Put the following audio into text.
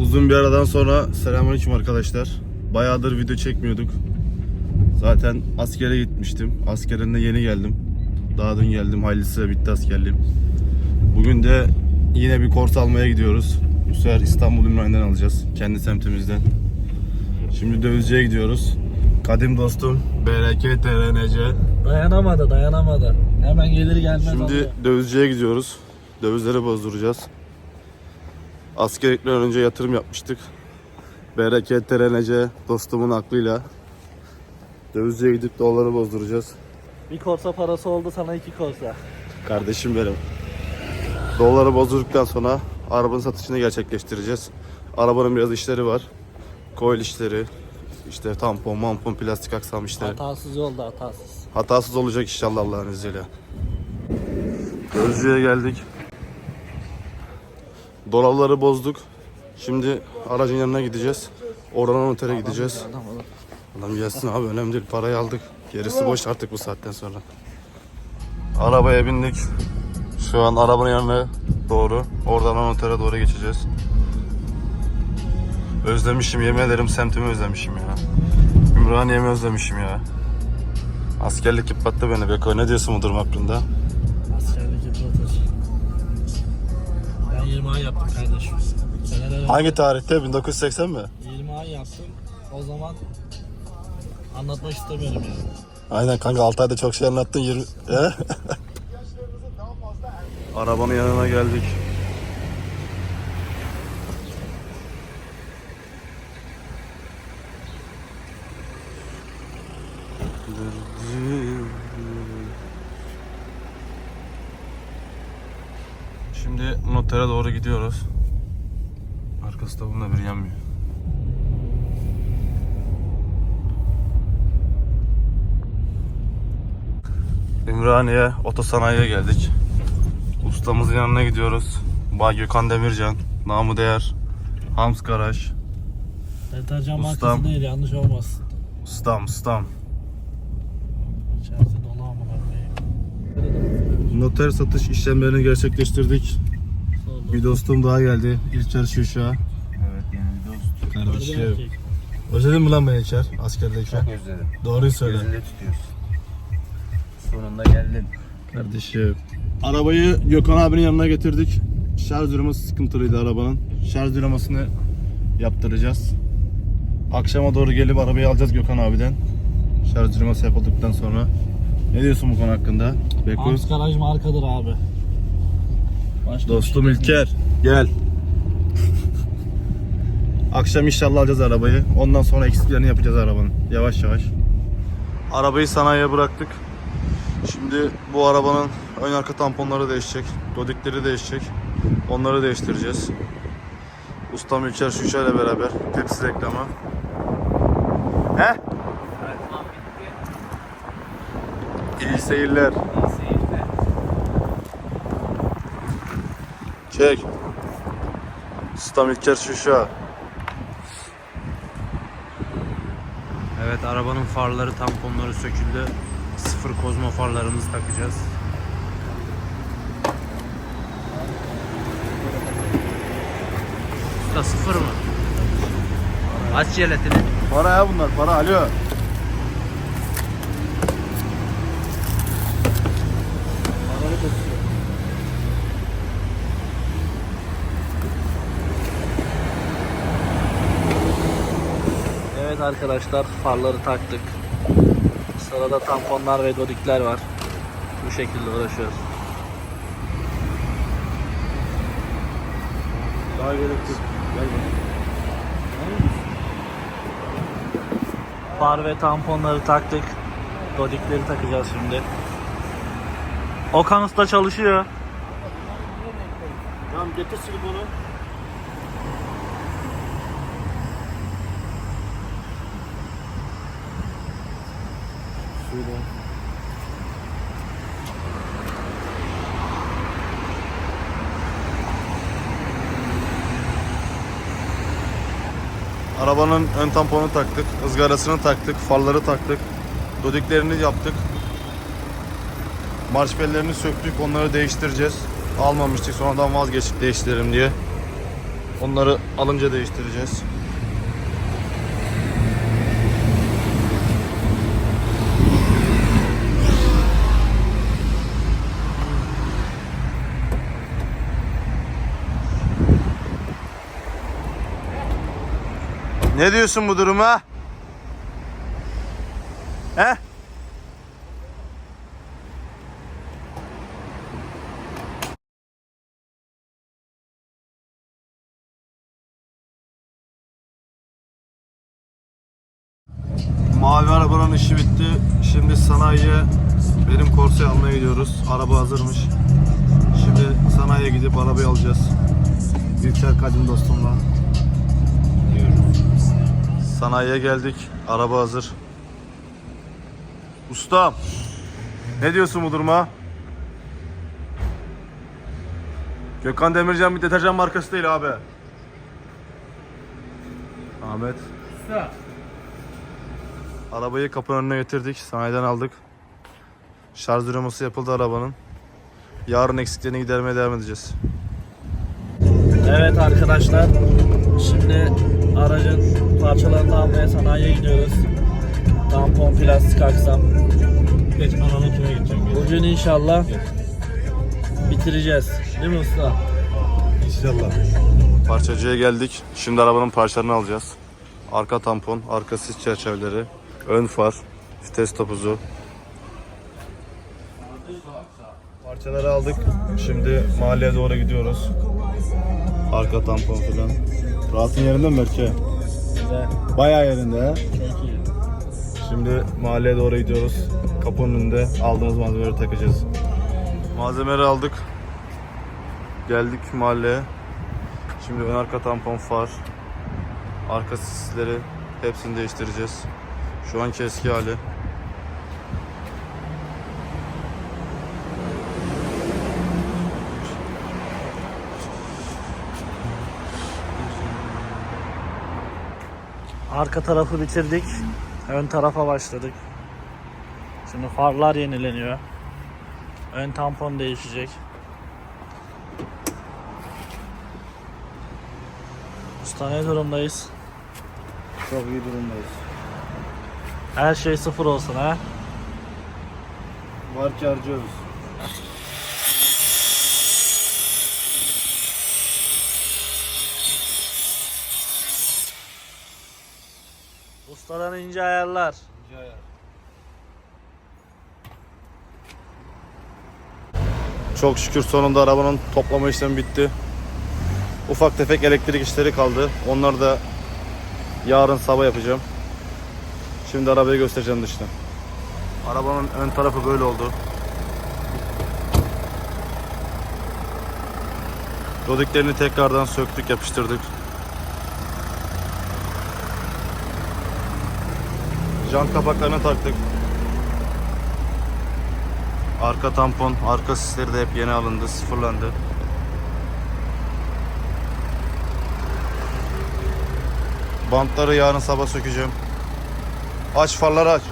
Uzun bir aradan sonra selamünaleyküm arkadaşlar. Bayağıdır video çekmiyorduk. Zaten askere gitmiştim. Askerinde yeni geldim. Daha dün geldim. Hayırlısıyla bitti askerliğim. Bugün de yine bir kors almaya gidiyoruz. Bu sefer İstanbul Ümraniye'den alacağız. Kendi semtimizden. Şimdi dövizciye gidiyoruz. Kadim dostum BRK TRNC. Dayanamadı dayanamadı. Hemen gelir gelmez Şimdi alıyor. dövizciye gidiyoruz. Dövizleri bozduracağız. Askerlikten önce yatırım yapmıştık. BRK TRNC dostumun aklıyla dövizciye gidip doları bozduracağız. Bir korsa parası oldu sana iki korsa. Kardeşim benim. Doları bozdurduktan sonra arabanın satışını gerçekleştireceğiz. Arabanın biraz işleri var. Coil işleri, işte tampon, mampon, plastik aksam işleri. Hatasız yolda hatasız. Hatasız olacak inşallah Allah'ın izniyle. Gözcüye geldik. Dolapları bozduk. Şimdi aracın yanına gideceğiz. Oradan notere gideceğiz. Adam olur. Adam gelsin abi önemli değil. Parayı aldık. Gerisi boş artık bu saatten sonra. Arabaya bindik. Şu an arabanın yanına doğru. Oradan notere doğru geçeceğiz. Özlemişim yemin ederim semtimi özlemişim ya. Ümraniye'mi özlemişim ya. Askerlik yıprattı beni Beko. Ne diyorsun bu durum hakkında? Askerlik yıpratır. Ben 20 ay yaptım kardeşim. Seneler Hangi tarihte? 1980 mi? 20 ay yaptım. O zaman anlatmak istemiyorum yani. Aynen kanka 6 ayda çok şey anlattın 20... He? Arabanın yanına geldik. Şimdi notere doğru gidiyoruz. Arkası da bunda bir yanmıyor. Ümraniye Otosanayi'ye geldik. Ustamızın yanına gidiyoruz. Bay Gökhan Demircan, namı değer. Hams Garaj. Deterjan Ustam. markası değil yanlış olmasın. Ustam, ustam. İçerisi dolu ama Noter satış işlemlerini gerçekleştirdik. Bir dostum daha geldi. İlker Şuşa. Evet yeni bir dost. Kardeşim. Özledin mi lan beni İlker askerdeyken? Çok özledim. Doğruyu söyle. Gözünde tutuyorsun. Sonunda geldin. Kardeşim. Arabayı Gökhan abinin yanına getirdik. Şarj dinaması sıkıntılıydı arabanın. Şarj dinamasını yaptıracağız. Akşama doğru gelip arabayı alacağız Gökhan abiden. Şarj dinaması yapıldıktan sonra. Ne diyorsun bu konu hakkında? Beko. Arms garaj markadır abi. Başka Dostum bir şey İlker gel. Akşam inşallah alacağız arabayı. Ondan sonra eksiklerini yapacağız arabanın. Yavaş yavaş. Arabayı sanayiye bıraktık. Şimdi bu arabanın ön arka tamponları değişecek. Dodikleri değişecek. Onları değiştireceğiz. Ustam İlker Şuşa ile beraber Pepsi reklamı. He? İyi seyirler. Çek. Ustam İlker Şuşa. Evet arabanın farları tamponları söküldü. Sıfır kozmo farlarımızı takacağız. Usta sıfır mı? Aç jelatini. Para ya bunlar para alo. Evet arkadaşlar farları taktık. Sırada tamponlar ve dodikler var. Bu şekilde uğraşıyoruz. Daha gerek yok. Gel. Far ve tamponları taktık. Dodikleri takacağız şimdi. Okan Usta çalışıyor. Tamam getir silikonu. Şöyle. Arabanın ön tamponu taktık, ızgarasını taktık, farları taktık, dodiklerini yaptık. Marş bellerini söktük, onları değiştireceğiz. Almamıştık, sonradan vazgeçtik değiştirelim diye. Onları alınca değiştireceğiz. Ne diyorsun bu duruma? He? Mavi arabanın işi bitti. Şimdi sanayiye benim korse almaya gidiyoruz. Araba hazırmış. Şimdi sanayiye gidip arabayı alacağız. Yüksel Kadim dostumla. Sanayiye geldik. Araba hazır. Ustam. Ne diyorsun bu duruma? Gökhan Demircan bir deterjan markası değil abi. Ahmet. Arabayı kapının önüne getirdik. Sanayiden aldık. Şarj duraması yapıldı arabanın. Yarın eksiklerini gidermeye devam edeceğiz. Evet arkadaşlar. Şimdi aracın parçalarını almaya sanayiye gidiyoruz. Tampon, plastik aksam. Geç ananın kime gideceğim? Bugün inşallah bitireceğiz. Değil mi usta? İnşallah. Parçacıya geldik. Şimdi arabanın parçalarını alacağız. Arka tampon, arka sis çerçeveleri, ön far, vites topuzu. Parçaları aldık. Şimdi mahalleye doğru gidiyoruz. Arka tampon falan. Rahatın yerinde mi Berke? Güzel. Bayağı yerinde ha. Çok iyi. Şimdi mahalleye doğru gidiyoruz. Kapının önünde aldığımız malzemeleri takacağız. Malzemeleri aldık. Geldik mahalleye. Şimdi ön arka tampon far, arka sisleri hepsini değiştireceğiz. Şu anki eski hali. Arka tarafı bitirdik. Ön tarafa başladık. Şimdi farlar yenileniyor. Ön tampon değişecek. Usta ne durumdayız? Çok iyi durumdayız. Her şey sıfır olsun ha. Var ki harcıyoruz. Ustadan ince ayarlar. Çok şükür sonunda arabanın toplama işlemi bitti. Ufak tefek elektrik işleri kaldı. Onları da yarın sabah yapacağım. Şimdi arabayı göstereceğim dışta. Arabanın ön tarafı böyle oldu. Rodiklerini tekrardan söktük, yapıştırdık. Jant kapaklarını taktık. Arka tampon, arka sisleri de hep yeni alındı, sıfırlandı. Bantları yarın sabah sökeceğim. Aç farları aç.